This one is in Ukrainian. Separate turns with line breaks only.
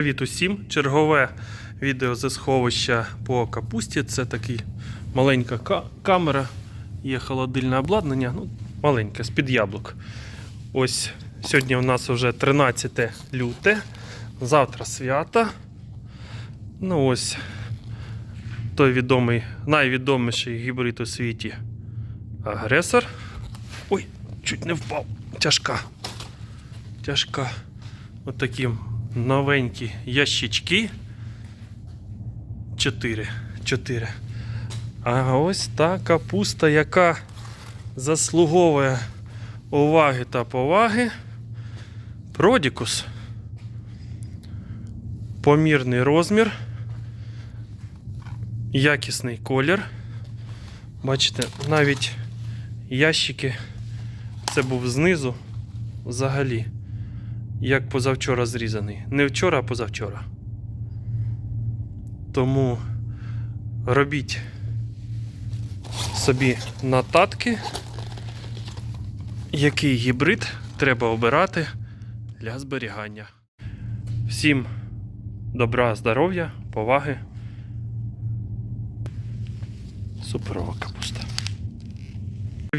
Привіт усім! Чергове відео зі сховища по капусті. Це такий маленька ка- камера, є холодильне обладнання, ну, маленьке, з-під яблук. Ось сьогодні у нас вже 13 люте, завтра свято. Ну ось той відомий, найвідоміший гібрид у світі агресор. Ой, чуть не впав. Тяжка. Тяжка. От такі новенькі ящички. Чотири. Чотири. А ось та капуста, яка заслуговує уваги та поваги. Продікус. Помірний розмір. Якісний колір. Бачите, навіть ящики. Це був знизу взагалі як позавчора зрізаний. Не вчора, а позавчора. Тому робіть собі нотатки, який гібрид треба обирати для зберігання. Всім добра, здоров'я, поваги. Суперова капуста.